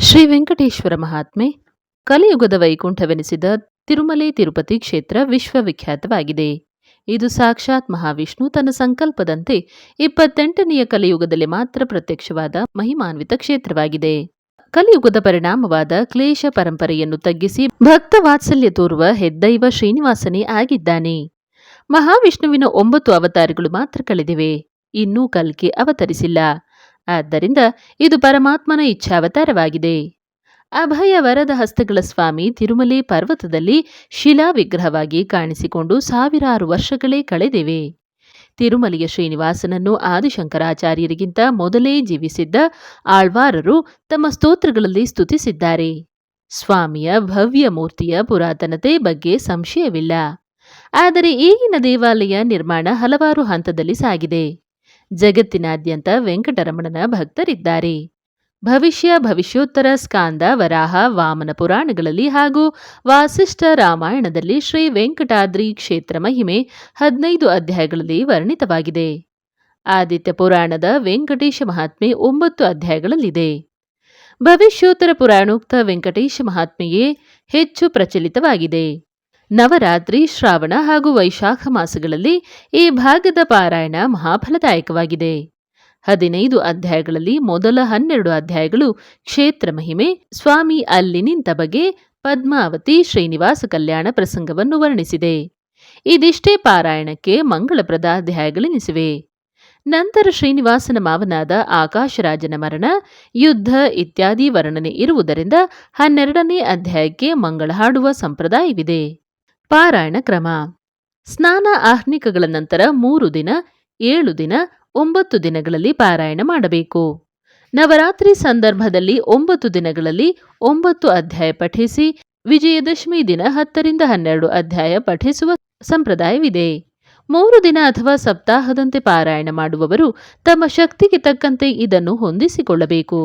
ಶ್ರೀ ವೆಂಕಟೇಶ್ವರ ಮಹಾತ್ಮೆ, ಕಲಿಯುಗದ ವೈಕುಂಠವೆನಿಸಿದ ತಿರುಮಲೆ ತಿರುಪತಿ ಕ್ಷೇತ್ರ ವಿಶ್ವವಿಖ್ಯಾತವಾಗಿದೆ. ಇದು ಸಾಕ್ಷಾತ್ ಮಹಾವಿಷ್ಣು ತನ್ನ ಸಂಕಲ್ಪದಂತೆ ಇಪ್ಪತ್ತೆಂಟನೆಯ ಕಲಿಯುಗದಲ್ಲಿ ಮಾತ್ರ ಪ್ರತ್ಯಕ್ಷವಾದ ಮಹಿಮಾನ್ವಿತ ಕ್ಷೇತ್ರವಾಗಿದೆ. ಕಲಿಯುಗದ ಪರಿಣಾಮವಾದ ಕ್ಲೇಶ ಪರಂಪರೆಯನ್ನು ತಗ್ಗಿಸಿ ಭಕ್ತ ವಾತ್ಸಲ್ಯ ತೋರುವ ಹೆದ್ದೈವ ಶ್ರೀನಿವಾಸನೇ ಆಗಿದ್ದಾನೆ. ಮಹಾವಿಷ್ಣುವಿನ ಒಂಬತ್ತು ಅವತಾರಗಳು ಮಾತ್ರ ಕಳೆದಿವೆ. ಇನ್ನೂ ಕಲ್ಕಿ ಅವತರಿಸಿಲ್ಲ. ಆದ್ದರಿಂದ ಇದು ಪರಮಾತ್ಮನ ಇಚ್ಛಾವತಾರವಾಗಿದೆ. ಅಭಯ ವರದ ಹಸ್ತಗಳ ಸ್ವಾಮಿ ತಿರುಮಲೆ ಪರ್ವತದಲ್ಲಿ ಶಿಲಾ ವಿಗ್ರಹವಾಗಿ ಕಾಣಿಸಿಕೊಂಡು ಸಾವಿರಾರು ವರ್ಷಗಳೇ ಕಳೆದಿವೆ. ತಿರುಮಲೆಯ ಶ್ರೀನಿವಾಸನನ್ನು ಆದಿಶಂಕರಾಚಾರ್ಯರಿಗಿಂತ ಮೊದಲೇ ಜೀವಿಸಿದ್ದ ಆಳ್ವಾರರು ತಮ್ಮ ಸ್ತೋತ್ರಗಳಲ್ಲಿ ಸ್ತುತಿಸಿದ್ದಾರೆ. ಸ್ವಾಮಿಯ ಭವ್ಯ ಮೂರ್ತಿಯ ಪುರಾತನತೆ ಬಗ್ಗೆ ಸಂಶಯವಿಲ್ಲ. ಆದರೆ ಈಗಿನ ದೇವಾಲಯ ನಿರ್ಮಾಣ ಹಲವಾರು ಹಂತದಲ್ಲಿ ಸಾಗಿದೆ. ಜಗತ್ತಿನಾದ್ಯಂತ ವೆಂಕಟರಮಣನ ಭಕ್ತರಿದ್ದಾರೆ. ಭವಿಷ್ಯ ಭವಿಷ್ಯೋತ್ತರ ಸ್ಕಾಂದ ವರಾಹ ವಾಮನ ಪುರಾಣಗಳಲ್ಲಿ ಹಾಗೂ ವಾಸಿಷ್ಠ ರಾಮಾಯಣದಲ್ಲಿ ಶ್ರೀ ವೆಂಕಟಾದ್ರಿ ಕ್ಷೇತ್ರ ಮಹಿಮೆ ಹದಿನೈದು ಅಧ್ಯಾಯಗಳಲ್ಲಿ ವರ್ಣಿತವಾಗಿದೆ. ಆದಿತ್ಯ ಪುರಾಣದ ವೆಂಕಟೇಶ ಮಹಾತ್ಮೆ ಒಂಬತ್ತು ಅಧ್ಯಾಯಗಳಲ್ಲಿದೆ. ಭವಿಷ್ಯೋತ್ತರ ಪುರಾಣೋಕ್ತ ವೆಂಕಟೇಶ ಮಹಾತ್ಮೆಯೇ ಹೆಚ್ಚು ಪ್ರಚಲಿತವಾಗಿದೆ. ನವರಾತ್ರಿ, ಶ್ರಾವಣ ಹಾಗೂ ವೈಶಾಖ ಮಾಸಗಳಲ್ಲಿ ಈ ಭಾಗದ ಪಾರಾಯಣ ಮಹಾಫಲದಾಯಕವಾಗಿದೆ. ಹದಿನೈದು ಅಧ್ಯಾಯಗಳಲ್ಲಿ ಮೊದಲ ಹನ್ನೆರಡು ಅಧ್ಯಾಯಗಳು ಕ್ಷೇತ್ರ ಮಹಿಮೆ, ಸ್ವಾಮಿ ಅಲ್ಲಿ ನಿಂತ ಬಗೆ, ಪದ್ಮಾವತಿ, ಶ್ರೀನಿವಾಸ ಕಲ್ಯಾಣ ಪ್ರಸಂಗವನ್ನು ವರ್ಣಿಸಿದೆ. ಇದಿಷ್ಟೇ ಪಾರಾಯಣಕ್ಕೆ ಮಂಗಳಪ್ರದ ಅಧ್ಯಾಯಗಳೆನಿಸಿವೆ. ನಂತರ ಶ್ರೀನಿವಾಸನ ಮಾವನಾದ ಆಕಾಶರಾಜನ ಮರಣ, ಯುದ್ಧ ಇತ್ಯಾದಿ ವರ್ಣನೆ ಇರುವುದರಿಂದ ಹನ್ನೆರಡನೇ ಅಧ್ಯಾಯಕ್ಕೆ ಮಂಗಳ ಹಾಡುವ ಸಂಪ್ರದಾಯವಿದೆ. ಪಾರಾಯಣ ಕ್ರಮ. ಸ್ನಾನ ಆಹ್ನಿಕಗಳ ನಂತರ ಮೂರು ದಿನ, ಏಳು ದಿನ, ಒಂಬತ್ತು ದಿನಗಳಲ್ಲಿ ಪಾರಾಯಣ ಮಾಡಬೇಕು. ನವರಾತ್ರಿ ಸಂದರ್ಭದಲ್ಲಿ ಒಂಬತ್ತು ದಿನಗಳಲ್ಲಿ ಒಂಬತ್ತು ಅಧ್ಯಾಯ ಪಠಿಸಿ, ವಿಜಯದಶಮಿ ದಿನ ಹತ್ತರಿಂದ ಹನ್ನೆರಡು ಅಧ್ಯಾಯ ಪಠಿಸುವ ಸಂಪ್ರದಾಯವಿದೆ. ಮೂರು ದಿನ ಅಥವಾ ಸಪ್ತಾಹದಂತೆ ಪಾರಾಯಣ ಮಾಡುವವರು ತಮ್ಮ ಶಕ್ತಿಗೆ ತಕ್ಕಂತೆ ಇದನ್ನು ಹೊಂದಿಸಿಕೊಳ್ಳಬೇಕು.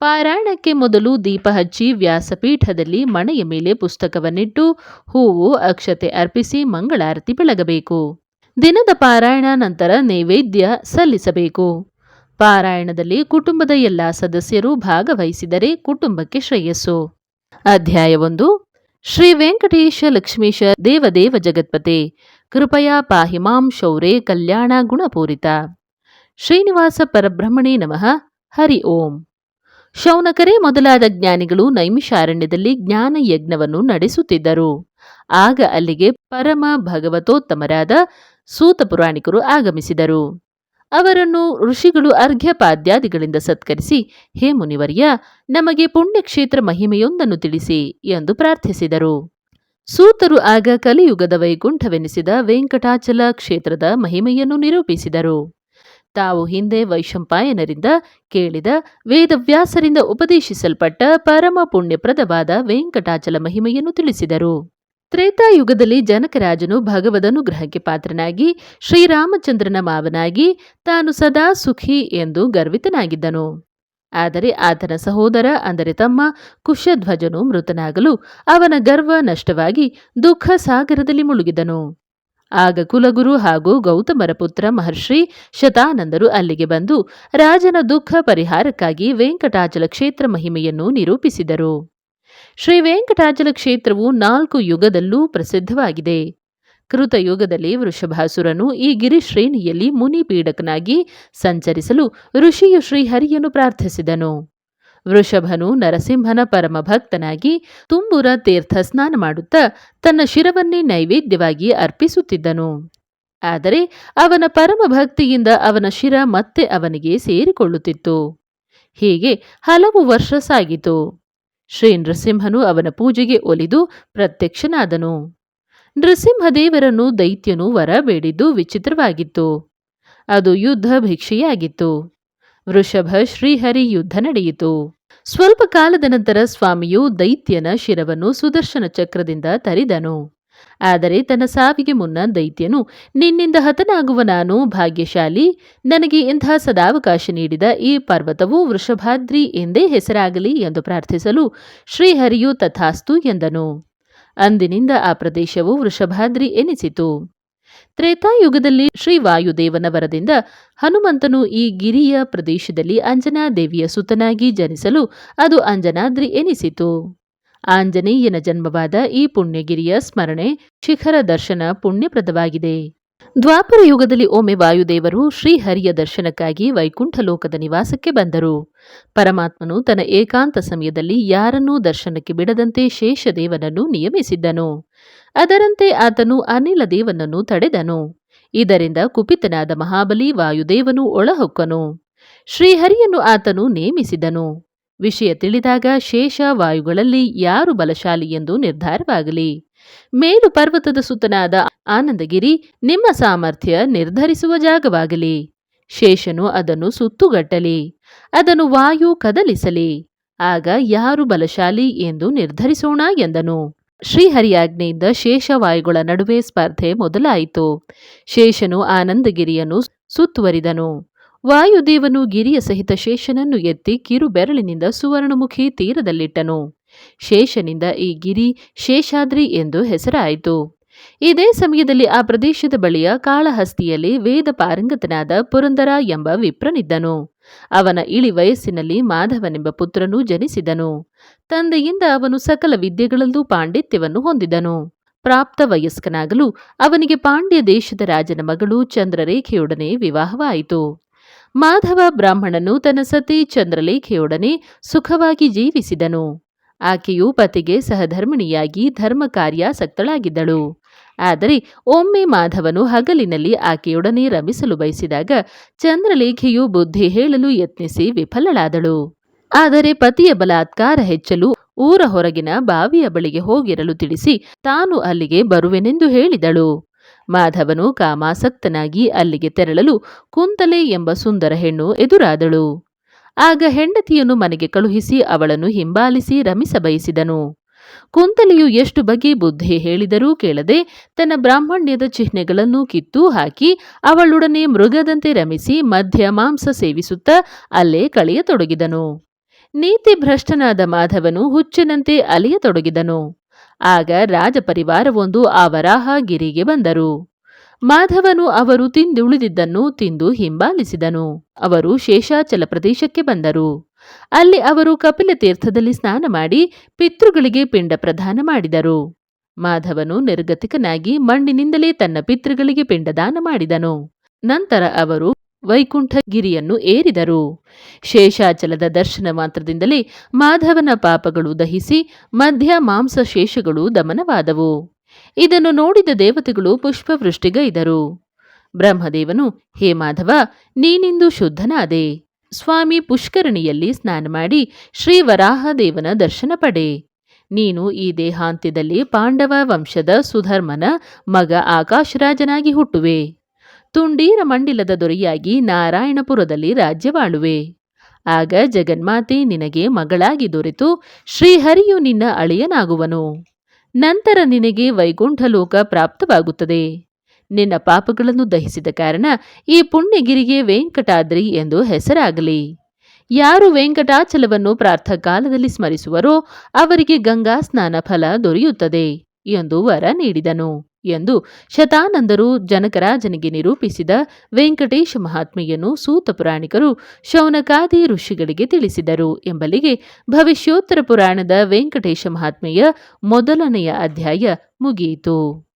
ಪಾರಾಯಣಕ್ಕೆ ಮೊದಲು ದೀಪ ಹಚ್ಚಿ ವ್ಯಾಸಪೀಠದಲ್ಲಿ ಮಣೆಯ ಮೇಲೆ ಪುಸ್ತಕವನ್ನಿಟ್ಟು ಹೂವು, ಅಕ್ಷತೆ ಅರ್ಪಿಸಿ ಮಂಗಳಾರತಿ ಬೆಳಗಬೇಕು. ದಿನದ ಪಾರಾಯಣ ನಂತರ ನೈವೇದ್ಯ ಸಲ್ಲಿಸಬೇಕು. ಪಾರಾಯಣದಲ್ಲಿ ಕುಟುಂಬದ ಎಲ್ಲ ಸದಸ್ಯರು ಭಾಗವಹಿಸಿದರೆ ಕುಟುಂಬಕ್ಕೆ ಶ್ರೇಯಸ್ಸು. ಅಧ್ಯಾಯ ಒಂದು. ಶ್ರೀ ವೆಂಕಟೇಶ ಲಕ್ಷ್ಮೀಶ ದೇವದೇವ ಜಗತ್ಪತೆ. ಕೃಪಯಾ ಪಾಹಿಮಾಂ ಶೌರೇ ಕಲ್ಯಾಣ ಗುಣಪೂರಿತ. ಶ್ರೀನಿವಾಸ ಪರಬ್ರಹ್ಮಣೇ ನಮಃ. ಹರಿ ಓಂ. ಶೌನಕರೇ ಮೊದಲಾದ ಜ್ಞಾನಿಗಳು ನೈಮಿಷಾರಣ್ಯದಲ್ಲಿ ಜ್ಞಾನ ಯಜ್ಞವನ್ನು ನಡೆಸುತ್ತಿದ್ದರು. ಆಗ ಅಲ್ಲಿಗೆ ಪರಮ ಭಗವತೋತ್ತಮರಾದ ಸೂತ ಪುರಾಣಿಕರು ಆಗಮಿಸಿದರು. ಅವರನ್ನು ಋಷಿಗಳು ಅರ್ಘ್ಯಪಾದ್ಯಾದಿಗಳಿಂದ ಸತ್ಕರಿಸಿ, ಹೇ ಮುನಿವರ್ಯ, ನಮಗೆ ಪುಣ್ಯಕ್ಷೇತ್ರ ಮಹಿಮೆಯೊಂದನ್ನು ತಿಳಿಸಿ ಎಂದು ಪ್ರಾರ್ಥಿಸಿದರು. ಸೂತರು ಆಗ ಕಲಿಯುಗದ ವೈಕುಂಠವೆನಿಸಿದ ವೆಂಕಟಾಚಲ ಕ್ಷೇತ್ರದ ಮಹಿಮೆಯನ್ನು ನಿರೂಪಿಸಿದರು. ತಾವು ಹಿಂದೆ ವೈಶಂಪಾಯನರಿಂದ ಕೇಳಿದ ವೇದವ್ಯಾಸರಿಂದ ಉಪದೇಶಿಸಲ್ಪಟ್ಟ ಪರಮ ಪುಣ್ಯಪ್ರದವಾದ ವೆಂಕಟಾಚಲ ಮಹಿಮೆಯನ್ನು ತಿಳಿಸಿದರು. ತ್ರೇತಾಯುಗದಲ್ಲಿ ಜನಕರಾಜನು ಭಗವದನುಗ್ರಹಕ್ಕೆ ಪಾತ್ರನಾಗಿ ಶ್ರೀರಾಮಚಂದ್ರನ ಮಾವನಾಗಿ ತಾನು ಸದಾ ಸುಖಿ ಎಂದು ಗರ್ವಿತನಾಗಿದ್ದನು. ಆದರೆ ಆತನ ಸಹೋದರ, ಅಂದರೆ ತಮ್ಮ ಕುಶಧ್ವಜನು ಮೃತನಾಗಲು ಅವನ ಗರ್ವ ನಷ್ಟವಾಗಿ ದುಃಖ ಸಾಗರದಲ್ಲಿ ಮುಳುಗಿದನು. ಆಗ ಕುಲಗುರು ಹಾಗೂ ಗೌತಮರ ಪುತ್ರ ಮಹರ್ಷಿ ಶತಾನಂದರು ಅಲ್ಲಿಗೆ ಬಂದು ರಾಜನ ದುಃಖ ಪರಿಹಾರಕ್ಕಾಗಿ ವೆಂಕಟಾಚಲ ಕ್ಷೇತ್ರ ಮಹಿಮೆಯನ್ನು ನಿರೂಪಿಸಿದರು. ಶ್ರೀ ವೆಂಕಟಾಚಲ ಕ್ಷೇತ್ರವು ನಾಲ್ಕು ಯುಗದಲ್ಲೂ ಪ್ರಸಿದ್ಧವಾಗಿದೆ. ಕೃತಯುಗದಲ್ಲಿ ವೃಷಭಾಸುರನು ಈ ಗಿರಿಶ್ರೇಣಿಯಲ್ಲಿ ಮುನಿ ಪೀಡಕನಾಗಿ ಸಂಚರಿಸಲು ಋಷಿಯು ಶ್ರೀಹರಿಯನ್ನು ಪ್ರಾರ್ಥಿಸಿದನು. ವೃಷಭನು ನರಸಿಂಹನ ಪರಮ ಭಕ್ತನಾಗಿ ತುಂಬುರ ತೀರ್ಥ ಸ್ನಾನ ಮಾಡುತ್ತಾ ತನ್ನ ಶಿರವನ್ನೇ ನೈವೇದ್ಯವಾಗಿ ಅರ್ಪಿಸುತ್ತಿದ್ದನು. ಆದರೆ ಅವನ ಪರಮ ಭಕ್ತಿಯಿಂದ ಅವನ ಶಿರ ಮತ್ತೆ ಅವನಿಗೆ ಸೇರಿಕೊಳ್ಳುತ್ತಿತ್ತು. ಹೀಗೆ ಹಲವು ವರ್ಷ ಸಾಗಿತು. ಶ್ರೀ ನೃಸಿಂಹನು ಅವನ ಪೂಜೆಗೆ ಒಲಿದು ಪ್ರತ್ಯಕ್ಷನಾದನು. ನೃಸಿಂಹದೇವರನ್ನು ದೈತ್ಯನು ವರ ಬೇಡಿದ್ದು ವಿಚಿತ್ರವಾಗಿತ್ತು. ಅದು ಯುದ್ಧ ಭಿಕ್ಷೆಯಾಗಿತ್ತು. ವೃಷಭ ಶ್ರೀಹರಿ ಯುದ್ಧ ನಡೆಯಿತು. ಸ್ವಲ್ಪ ಕಾಲದ ನಂತರ ಸ್ವಾಮಿಯು ದೈತ್ಯನ ಶಿರವನ್ನು ಸುದರ್ಶನ ಚಕ್ರದಿಂದ ತರಿದನು. ಆದರೆ ತನ್ನ ಸಾವಿಗೆ ಮುನ್ನ ದೈತ್ಯನು, ನಿನ್ನಿಂದ ಹತನಾಗುವ ನಾನು ಭಾಗ್ಯಶಾಲಿ, ನನಗೆ ಇಂತಹ ಸದಾವಕಾಶ ನೀಡಿದ ಈ ಪರ್ವತವು ವೃಷಭಾದ್ರಿ ಎಂದೇ ಹೆಸರಾಗಲಿ ಎಂದು ಪ್ರಾರ್ಥಿಸಲು ಶ್ರೀಹರಿಯು ತಥಾಸ್ತು ಎಂದನು. ಅಂದಿನಿಂದ ಆ ಪ್ರದೇಶವು ವೃಷಭಾದ್ರಿ ಎನಿಸಿತು. ತ್ರೇತಾಯುಗದಲ್ಲಿ ಶ್ರೀ ವಾಯುದೇವನ ವರದಿಂದ ಹನುಮಂತನು ಈ ಗಿರಿಯ ಪ್ರದೇಶದಲ್ಲಿ ಅಂಜನಾ ದೇವಿಯ ಸುತನಾಗಿ ಜನಿಸಲು ಅದು ಅಂಜನಾದ್ರಿ ಎನಿಸಿತು. ಆಂಜನೇಯನ ಜನ್ಮವಾದ ಈ ಪುಣ್ಯಗಿರಿಯ ಸ್ಮರಣೆ ಶಿಖರ ದರ್ಶನ ಪುಣ್ಯಪ್ರದವಾಗಿದೆ. ದ್ವಾಪರ ಯುಗದಲ್ಲಿ ಒಮ್ಮೆ ವಾಯುದೇವರು ಶ್ರೀಹರಿಯ ದರ್ಶನಕ್ಕಾಗಿ ವೈಕುಂಠ ಲೋಕದ ನಿವಾಸಕ್ಕೆ ಬಂದರು. ಪರಮಾತ್ಮನು ತನ್ನ ಏಕಾಂತ ಸಮಯದಲ್ಲಿ ಯಾರನ್ನೂ ದರ್ಶನಕ್ಕೆ ಬಿಡದಂತೆ ಶೇಷದೇವನನ್ನು ನಿಯಮಿಸಿದ್ದನು. ಅದರಂತೆ ಆತನು ಅನಿಲ ದೇವನನ್ನು ತಡೆದನು. ಇದರಿಂದ ಕುಪಿತನಾದ ಮಹಾಬಲಿ ವಾಯುದೇವನು ಒಳಹೊಕ್ಕನು. ಶ್ರೀಹರಿಯನ್ನು ಆತನು ನೇಮಿಸಿದನು. ವಿಷಯ ತಿಳಿದಾಗ ಶೇಷ ವಾಯುಗಳಲ್ಲಿ ಯಾರು ಬಲಶಾಲಿ ಎಂದು ನಿರ್ಧಾರವಾಗಲಿ. ಮೇಲು ಪರ್ವತದ ಸುತ್ತನಾದ ಆನಂದಗಿರಿ, ನಿಮ್ಮ ಸಾಮರ್ಥ್ಯ ನಿರ್ಧರಿಸುವ ಜಾಗವಾಗಲಿ. ಶೇಷನು ಅದನ್ನು ಸುತ್ತುಗಟ್ಟಲಿ, ಅದನ್ನು ವಾಯು ಕದಲಿಸಲಿ. ಆಗ ಯಾರು ಬಲಶಾಲಿ ಎಂದು ನಿರ್ಧರಿಸೋಣ ಎಂದನು. ಶ್ರೀಹರಿಯಾಜ್ಞೆಯಿಂದ ಶೇಷವಾಯುಗಳ ನಡುವೆ ಸ್ಪರ್ಧೆ ಮೊದಲಾಯಿತು. ಶೇಷನು ಆನಂದಗಿರಿಯನ್ನು ಸುತ್ತುವರಿದನು. ವಾಯುದೇವನು ಗಿರಿಯ ಸಹಿತ ಶೇಷನನ್ನು ಎತ್ತಿ ಕಿರು ಬೆರಳಿನಿಂದ ಸುವರ್ಣಮುಖಿ ತೀರದಲ್ಲಿಟ್ಟನು. ಶೇಷನಿಂದ ಈ ಗಿರಿ ಶೇಷಾದ್ರಿ ಎಂದು ಹೆಸರಾಯಿತು. ಇದೇ ಸಮಯದಲ್ಲಿ ಆ ಪ್ರದೇಶದ ಬಳಿಯ ಕಾಳಹಸ್ತಿಯಲ್ಲಿ ವೇದ ಪಾರಂಗತನಾದ ಪುರಂದರ ಎಂಬ ವಿಪ್ರನಿದ್ದನು. ಅವನ ಇಳಿ ವಯಸ್ಸಿನಲ್ಲಿ ಮಾಧವನೆಂಬ ಪುತ್ರನು ಜನಿಸಿದನು. ತಂದೆಯಿಂದ ಅವನು ಸಕಲ ವಿದ್ಯೆಗಳಲ್ಲೂ ಪಾಂಡಿತ್ಯವನ್ನು ಹೊಂದಿದನು. ಪ್ರಾಪ್ತ ವಯಸ್ಕನಾಗಲು ಅವನಿಗೆ ಪಾಂಡ್ಯ ದೇಶದ ರಾಜನ ಮಗಳು ಚಂದ್ರರೇಖೆಯೊಡನೆ ವಿವಾಹವಾಯಿತು. ಮಾಧವ ಬ್ರಾಹ್ಮಣನು ತನ್ನ ಸತಿ ಚಂದ್ರಲೇಖೆಯೊಡನೆ ಸುಖವಾಗಿ ಜೀವಿಸಿದನು. ಆಕೆಯು ಪತಿಗೆ ಸಹಧರ್ಮಿಣಿಯಾಗಿ ಧರ್ಮ ಕಾರ್ಯಾಸಕ್ತಳಾಗಿದ್ದಳು ಆದರೆ ಒಮ್ಮೆ ಮಾಧವನು ಹಗಲಿನಲ್ಲಿ ಆಕೆಯೊಡನೆ ರಮಿಸಲು ಬಯಸಿದಾಗ ಚಂದ್ರಲೇಖೆಯು ಬುದ್ಧಿ ಹೇಳಲು ಯತ್ನಿಸಿ ವಿಫಲಳಾದಳು. ಆದರೆ ಪತಿಯ ಬಲಾತ್ಕಾರ ಹೆಚ್ಚಲು ಊರ ಹೊರಗಿನ ಬಾವಿಯ ಬಳಿಗೆ ಹೋಗಿರಲು ತಿಳಿಸಿ ತಾನು ಅಲ್ಲಿಗೆ ಬರುವೆನೆಂದು ಹೇಳಿದಳು. ಮಾಧವನು ಕಾಮಾಸಕ್ತನಾಗಿ ಅಲ್ಲಿಗೆ ತೆರಳಲು ಕುಂತಲೆ ಎಂಬ ಸುಂದರ ಹೆಣ್ಣು ಎದುರಾದಳು. ಆಗ ಹೆಂಡತಿಯನ್ನು ಮನೆಗೆ ಕಳುಹಿಸಿ ಅವಳನ್ನು ಹಿಂಬಾಲಿಸಿ ರಮಿಸ ಬಯಸಿದನು. ಕುಂತಲೆಯು ಎಷ್ಟು ಬಗೆ ಬುದ್ಧಿ ಹೇಳಿದರೂ ಕೇಳದೆ ತನ್ನ ಬ್ರಾಹ್ಮಣ್ಯದ ಚಿಹ್ನೆಗಳನ್ನು ಕಿತ್ತು ಹಾಕಿ ಅವಳೊಡನೆ ಮೃಗದಂತೆ ರಮಿಸಿ ಮಧ್ಯ ಮಾಂಸ ಸೇವಿಸುತ್ತಾ ಅಲ್ಲೇ ಕಳೆಯತೊಡಗಿದನು. ನೀತಿ ಭ್ರಷ್ಟನಾದ ಮಾಧವನು ಹುಚ್ಚಿನಂತೆ ಅಲೆಯತೊಡಗಿದನು. ಆಗ ರಾಜಪರಿವಾರವೊಂದು ಆ ವರಾಹಗಿರಿಗೆ ಬಂದರು. ಮಾಧವನು ಅವರು ತಿಂದುಳಿದಿದ್ದನ್ನು ತಿಂದು ಹಿಂಬಾಲಿಸಿದನು. ಅವರು ಶೇಷಾಚಲ ಪ್ರದೇಶಕ್ಕೆ ಬಂದರು. ಅಲ್ಲಿ ಅವರು ಕಪಿಲ ತೀರ್ಥದಲ್ಲಿ ಸ್ನಾನ ಮಾಡಿ ಪಿತೃಗಳಿಗೆ ಪಿಂಡ ಪ್ರದಾನ ಮಾಡಿದರು. ಮಾಧವನು ನಿರ್ಗತಿಕನಾಗಿ ಮಣ್ಣಿನಿಂದಲೇ ತನ್ನ ಪಿತೃಗಳಿಗೆ ಪಿಂಡದಾನ ಮಾಡಿದನು. ನಂತರ ಅವರು ವೈಕುಂಠಗಿರಿಯನ್ನು ಏರಿದರು. ಶೇಷಾಚಲದ ದರ್ಶನ ಮಾತ್ರದಿಂದಲೇ ಮಾಧವನ ಪಾಪಗಳು ದಹಿಸಿ ಮಧ್ಯ ಮಾಂಸ ಶೇಷಗಳು ದಮನವಾದವು. ಇದನ್ನು ನೋಡಿದ ದೇವತೆಗಳು ಪುಷ್ಪವೃಷ್ಟಿಗೈದರು ಬ್ರಹ್ಮದೇವನು, ಹೇ ಮಾಧವ, ನೀನಿಂದು ಶುದ್ಧನಾದೆ. ಸ್ವಾಮಿ ಪುಷ್ಕರಣಿಯಲ್ಲಿ ಸ್ನಾನ ಮಾಡಿ ಶ್ರೀ ವರಾಹದೇವನ ದರ್ಶನ ಪಡೆ. ನೀನು ಈ ದೇಹಾಂತ್ಯದಲ್ಲಿ ಪಾಂಡವ ವಂಶದ ಸುಧರ್ಮನ ಮಗ ಆಕಾಶರಾಜನಾಗಿ ಹುಟ್ಟುವೆ. ತುಂಡೀರ ಮಂಡಿಲದ ದೊರೆಯಾಗಿ ನಾರಾಯಣಪುರದಲ್ಲಿ ರಾಜ್ಯವಾಳುವೆ. ಆಗ ಜಗನ್ಮಾತೆ ನಿನಗೆ ಮಗಳಾಗಿ ದೊರೆತು ಶ್ರೀಹರಿಯು ನಿನ್ನ ಅಳಿಯನಾಗುವನು. ನಂತರ ನಿನಗೆ ವೈಕುಂಠಲೋಕ ಪ್ರಾಪ್ತವಾಗುತ್ತದೆ. ನಿನ್ನ ಪಾಪಗಳನ್ನು ದಹಿಸಿದ ಕಾರಣ ಈ ಪುಣ್ಯಗಿರಿಗೆ ವೆಂಕಟಾದ್ರಿ ಎಂದು ಹೆಸರಾಗಲಿ. ಯಾರು ವೆಂಕಟಾಚಲವನ್ನು ಪ್ರಾರ್ಥಕಾಲದಲ್ಲಿ ಸ್ಮರಿಸುವರೋ ಅವರಿಗೆ ಗಂಗಾ ಸ್ನಾನ ಫಲ ದೊರೆಯುತ್ತದೆ ಎಂದು ವರ ನೀಡಿದನು. ಎಂದು ಶತಾನಂದರು ಜನಕರಾಜನಿಗೆ ನಿರೂಪಿಸಿದ ವೆಂಕಟೇಶ ಮಹಾತ್ಮೆಯನ್ನು ಸೂತ ಪುರಾಣಿಕರು ಶೌನಕಾದಿ ಋಷಿಗಳಿಗೆ ತಿಳಿಸಿದರು. ಎಂಬಲ್ಲಿಗೆ ಭವಿಷ್ಯೋತ್ತರ ಪುರಾಣದ ವೆಂಕಟೇಶ ಮಹಾತ್ಮೆಯ ಮೊದಲನೆಯ ಅಧ್ಯಾಯ ಮುಗಿಯಿತು.